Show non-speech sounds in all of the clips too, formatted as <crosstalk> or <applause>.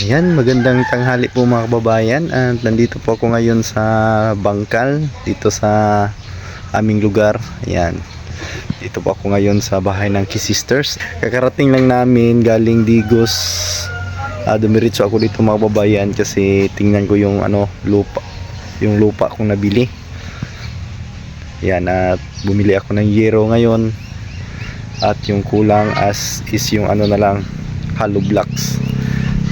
Ayan, magandang tanghali po mga kababayan at nandito po ako ngayon sa Bangkal dito sa aming lugar. Ayan. Dito po ako ngayon sa bahay ng Key Sisters. Kakarating lang namin galing Digos. Ah, dumiretso ako dito mga kababayan kasi tingnan ko yung ano lupa yung lupa kong nabili. Yan at bumili ako ng yero ngayon at yung kulang as is yung ano na lang hollow blocks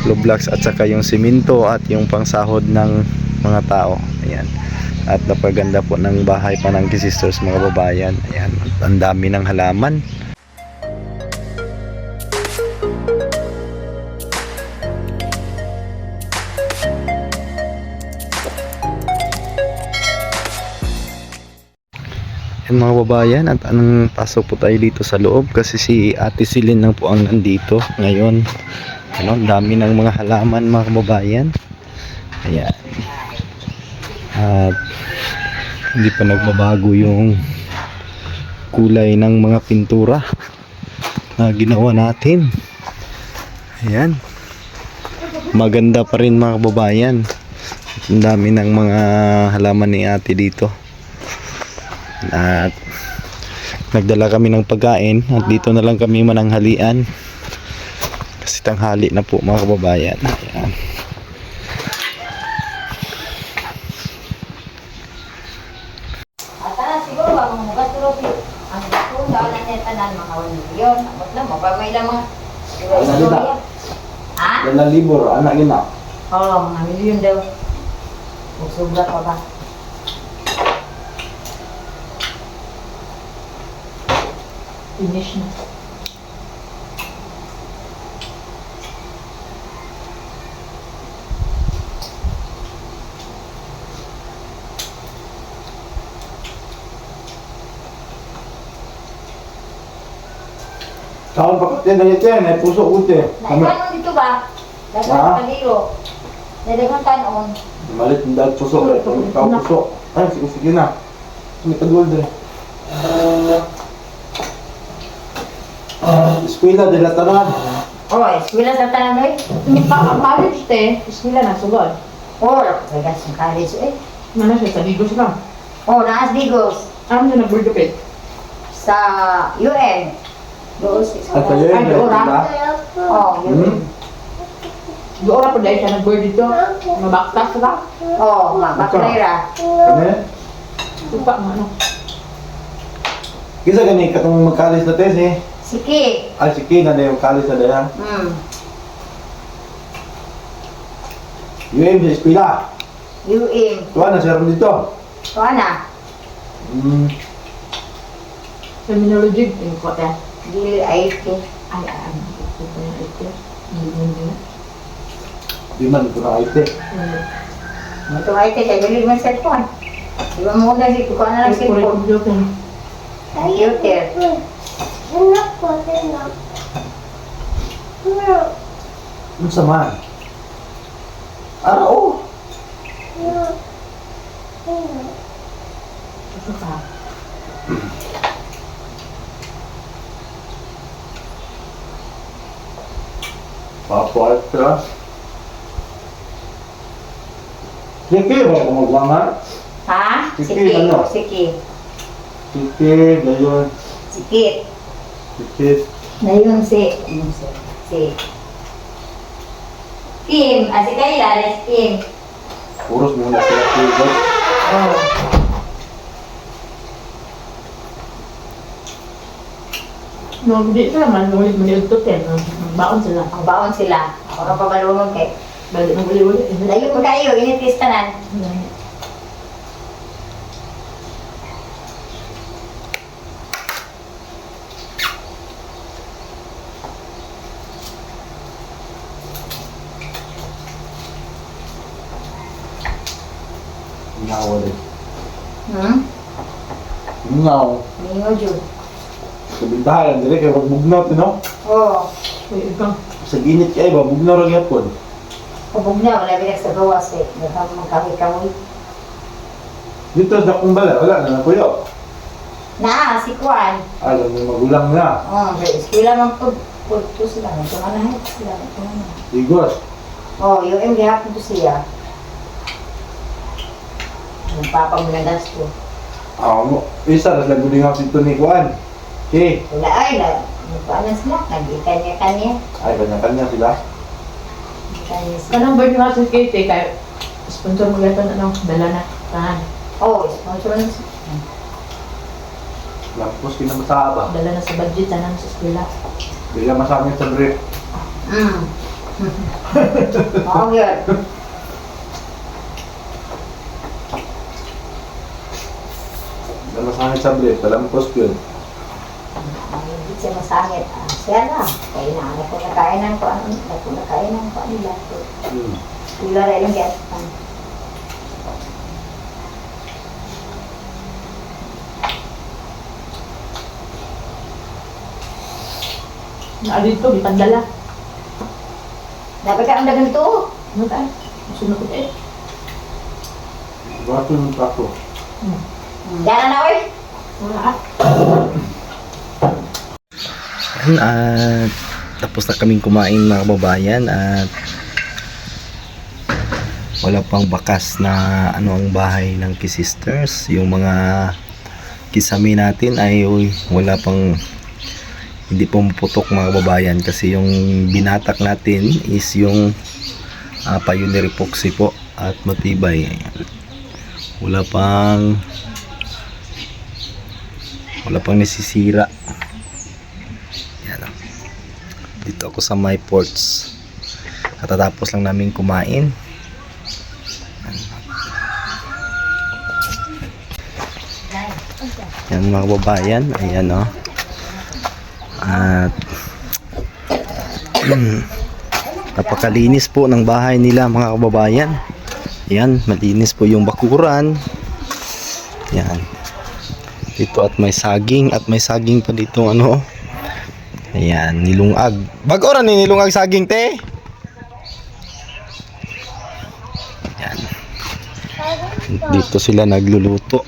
hollow blocks at saka yung simento at yung pangsahod ng mga tao. Ayan. At napaganda po ng bahay pa ng Key sisters mga babayan. Ayan. Ang dami ng halaman. Yan mga babayan at anong pasok po tayo dito sa loob? Kasi si Ate Silin lang po ang nandito ngayon. Ano, dami ng mga halaman mga kababayan. Ayan. At hindi pa nagbabago yung kulay ng mga pintura na ginawa natin. Ayan. Maganda pa rin mga kababayan. Ang dami ng mga halaman ni ate dito. At nagdala kami ng pagkain at dito na lang kami mananghalian. Kasi tanghali na po mga kababayan. Ayan. Ata siguro ba mga mga trophy. Ang kung daw na niya tanan mga 1 milyon. Amot na mabamay lang mga Ano nila? Ha? Dalang libur, anak ina. Oo, mga milyon daw. Kung sobra pa ba? Finish na. Saan pa kasi na ito yan, may puso ko ito eh. Kami, Naikan dito ba? Ha? Dagan paliro. Nadagan tanon. malit ng dahil puso. Ikaw puso. Ay, sige, sige na. May tagwal din. Eskwela, dila tanan. Oh, eskwela sa tanan oy. Pa college te, na sugod. Or, dagan sa college eh. Mana siya sa Digos lang. Oh, naas digos Ano na nag-birthday sa UN. Doon sa At kayo yun, Ay, doon, diba? Oh, UN. Hmm? Doon na po dahil siya nag-birthday dito. Mabaktas ka ba? Oh, mabakrera. Kami? Tupa mo ano. Kisa gani katong magkalis na tesi. Siki. Ay, sige na na yung kalis na daya. Hmm. UM sa eskwela. UN. Tuwa na, siya dito. So, ana? Hmm. Terminology. Yung kote. Dili ay ito. Ay, ay, ay. Ito pa yung ito. Hindi mo. Di man ko na ite. Ito ay ito. Kaya dili man cellphone. Diba muna si kukuha na lang cellphone. computer. Computer. Ano sa man? Ara, oh. Ito ka. Papuat ka. Sige, ba kung magwangan? Ha? Siki, Siki. ano? Siki. Sige, gayon. Sikit. Sige. Dayon si. Ano si? Si. Kim. Ah, si Kayla. Si Kim. Puros muna sila sige. Oh. No, hindi sila man. Ulit mo nito ten. Baon sila. Ang baon sila. Ako na pabalunod kay. Balik ng uli-uli. Dayon mo kayo. Initis tanan. Ingaw din. Hmm? Ingaw. Mingo jud. Kabintahan, dili kay magbugnaw no? Oh. Uy, ikaw. Sa ginit kay ba bugnaw ra gyapon. Kubog na. Wala bilang sa gawas eh. Daghang magkawit-kawit. Dito sa akong bala, wala na nakuyo. Na, si Kwan. Alam mo magulang na. Oh, sa eskwela man po. Pulto sila. Ito na na. Sila. Ito na. Igos. Oh, yung M gihapon siya. Yung papa mo na gasto. Ah, mo. Isa, nas lang guding hapit to ni Juan. Okay. Wala ay, na, nagpaanan sila. Nag-ikanya-kanya. Ay, kanya-kanya sila. Ikanya sila. Kanang bird nga sa Katie, kaya sponsor mo gato na no, dala na. Tahan. Oh, sponsor na sila. Lampos kinamasaba. Dala na sa budget, tanan sa eskwela. Bigla masangit sa brief. Mm. Oo, yun. Bigla masangit sa brief. Lampos yun. Masangit. Ah, siya na. Kaya na, ako nakainan ko ano, ako nakainan ko ano nila. Hmm. Sila rin yung get. Na dito, di pandala. Dapat ka ang dagan to. Ano tayo? Sunod ko eh. Bato yung tato. Diyan na, oy. Wala ah. Ayun, at tapos na kaming kumain mga kababayan at wala pang bakas na ano ang bahay ng Kisisters. Yung mga kisame natin ay uy, wala pang hindi pumuputok mga kababayan kasi yung binatak natin is yung uh, pioneer epoxy po at matibay. Wala pang wala pang nasisira. Dito ako sa my ports. Katatapos lang namin kumain. Yan mga kababayan. Ayan o. At <clears throat> napakalinis po ng bahay nila mga kababayan. Yan, malinis po yung bakuran. Yan. Dito at may saging at may saging pa dito ano. Ayan, nilungag. Bago ra ni nilungag saging te. Ayan. Dito sila nagluluto.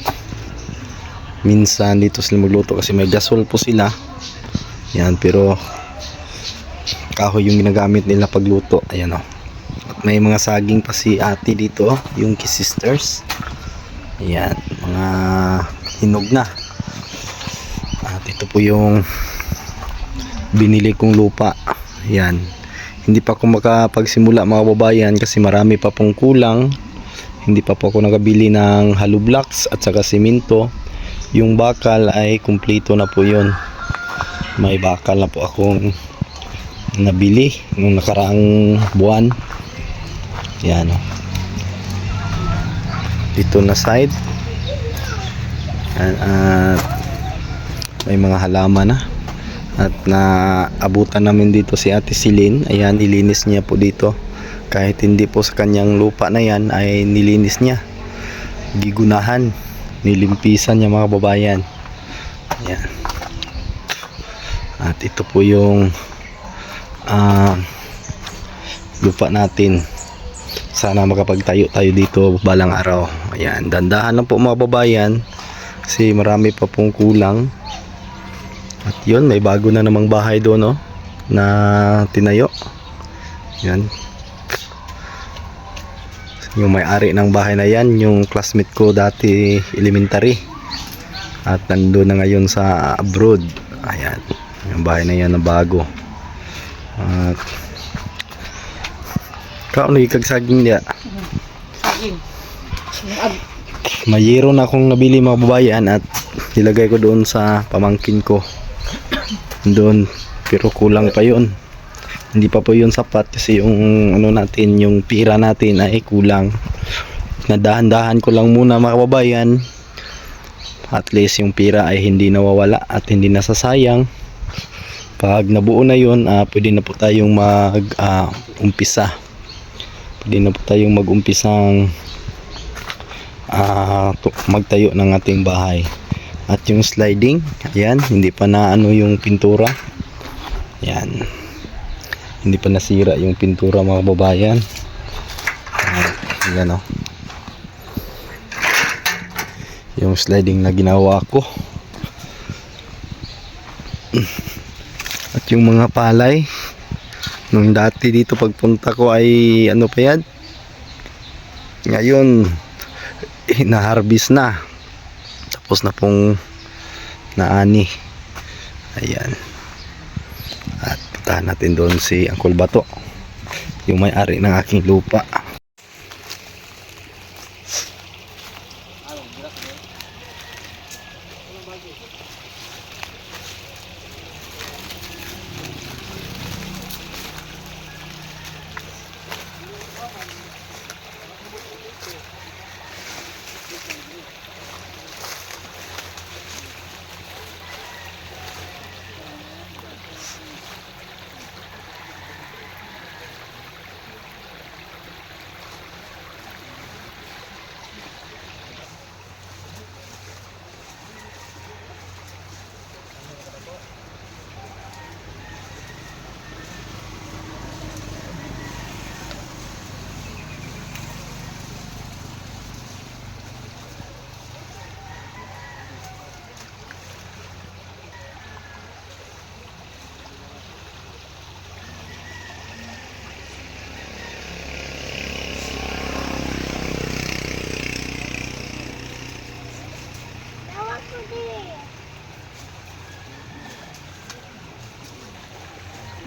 Minsan dito sila magluto kasi may gasol po sila. Yan, pero kahoy yung ginagamit nila pagluto. Ayan o. At may mga saging pa si ate dito, yung sisters. Ayan, mga hinog na. At ito po yung binili kong lupa. Yan. Hindi pa ako makapagsimula mga babayan kasi marami pa pong kulang. Hindi pa po ako nakabili ng hollow blocks at saka simento. Yung bakal ay kumpleto na po yun. May bakal na po akong nabili nung nakaraang buwan. Yan. Dito na side. Yan, at may mga halaman na at na abutan namin dito si Ate Silin ayan nilinis niya po dito. Kahit hindi po sa kanyang lupa na yan ay nilinis niya. Gigunahan. Nilimpisan niya mga babayan ayan. At ito po yung ah, lupa natin. Sana makapagtayo tayo dito balang araw. Ayan dandahan lang po mga babayan kasi marami pa pong kulang at yun, may bago na namang bahay doon, no? Na tinayo. Yan. Yung may-ari ng bahay na yan, yung classmate ko dati elementary. At nandun na ngayon sa abroad. Ayan. Yung bahay na yan na bago. At Kao nagkagsaging niya. Mayroon akong nabili mga babayan at nilagay ko doon sa pamangkin ko doon. Pero kulang pa yun. Hindi pa po yun sapat kasi yung ano natin yung pira natin ay kulang. Nadahan-dahan ko lang muna mga at least yung pira ay hindi nawawala at hindi nasasayang. Pag nabuo na yun ah, pwede na po tayong mag ah, umpisa. Pwede na po tayong mag umpisang ah, tu- magtayo ng ating bahay at yung sliding ayan hindi pa na ano yung pintura. Ayan. Hindi pa nasira yung pintura mga babayan ayan, o yung sliding na ginawa ko. At yung mga palay Nung dati dito pagpunta ko ay ano pa yan? Ngayon, <laughs> na-harvest na. Tapos na pong naani. Ayan. At puntahan natin doon si Uncle Bato. Yung may-ari ng aking lupa.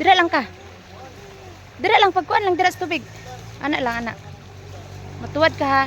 Dira lang ka. Dira lang pagkuan lang dira sa tubig. Ana lang ana. Matuwad ka ha.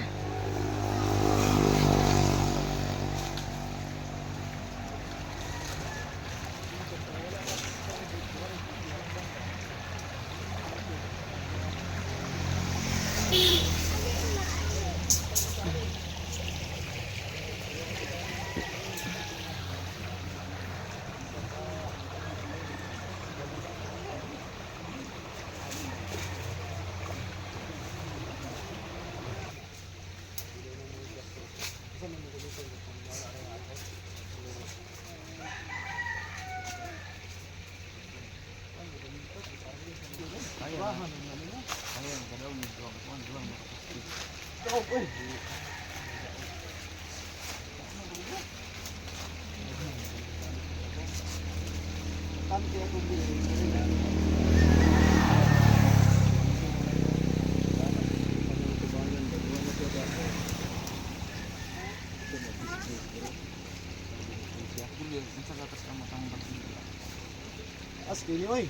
As kini oy.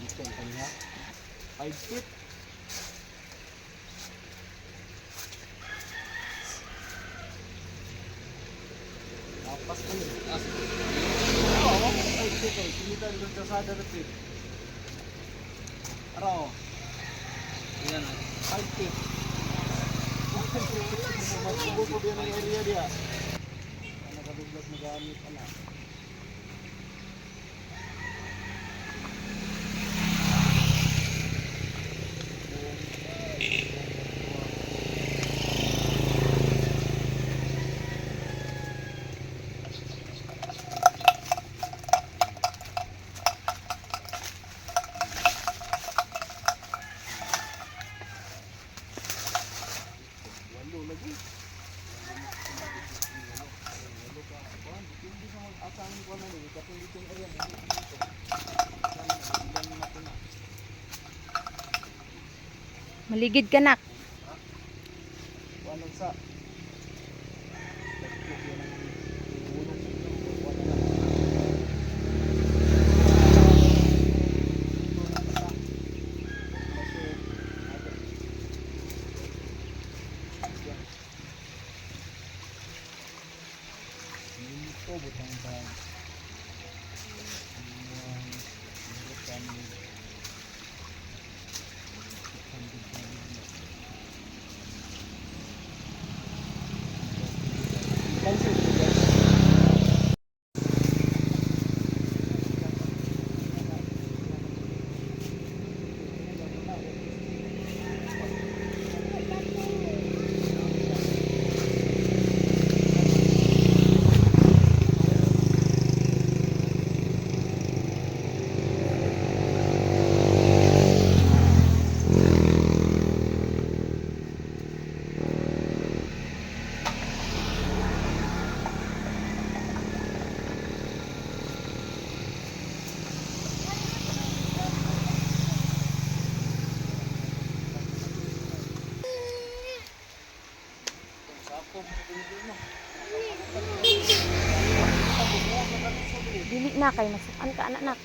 Ito ang kanya. 5 feet. Lapas kami. As. Oo, 5 feet oy. Sinita doon sa sada na feet. Araw. Yan. 5 feet. Ko din ang area dia. Nakaduglas na gamit ana. Maligid ka nak. Walang sa Dili na kay nasukan ka anak nak.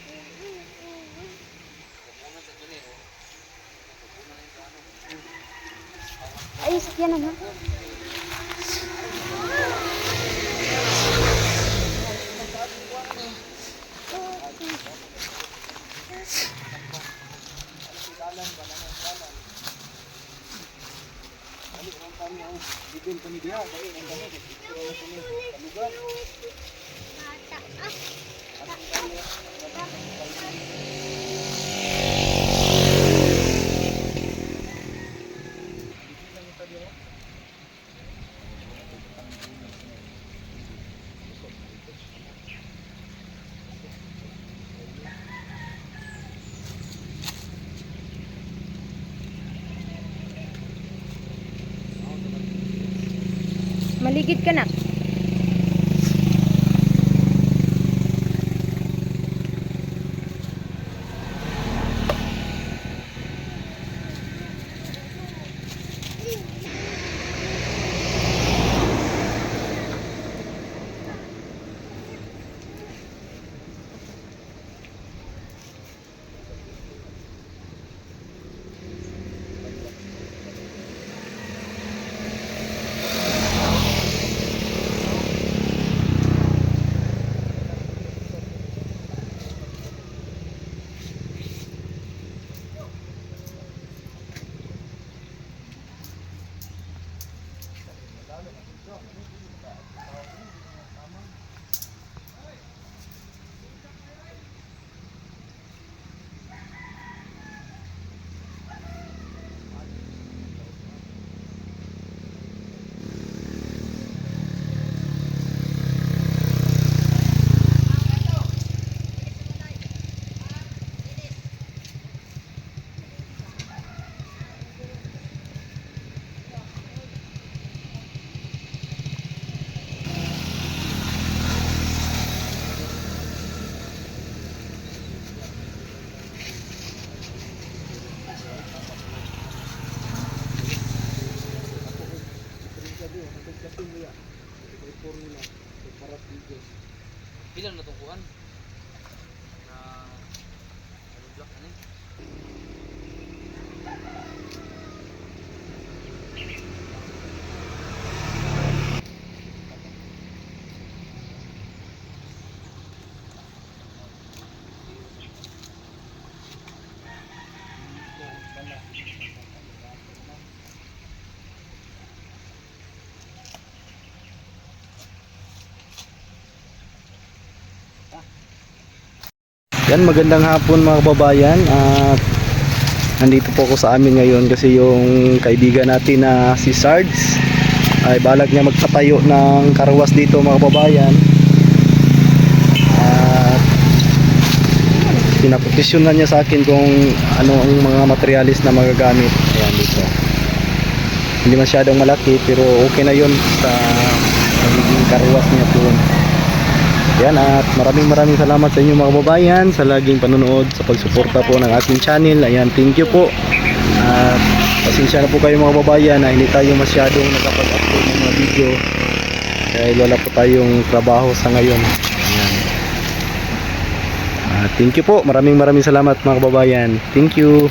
Ay, sakyan na ha. Maligid ka nak. Yan, magandang hapon mga kababayan. At nandito po ako sa amin ngayon kasi yung kaibigan natin na si Sards ay balag niya magpatayo ng karawas dito mga kababayan. At pinapetisyonan niya sa akin kung ano ang mga materialis na magagamit. Ayan dito. Hindi masyadong malaki pero okay na yun sa magiging karawas niya doon yan at maraming maraming salamat sa inyo mga kababayan sa laging panonood sa pagsuporta po ng aking channel. Ayan, thank you po. At pasensya na po kayo mga kababayan na hindi tayo masyadong nakapag-upload ng mga video dahil wala po tayong trabaho sa ngayon. Ayan. At thank you po. Maraming maraming salamat mga kababayan. Thank you.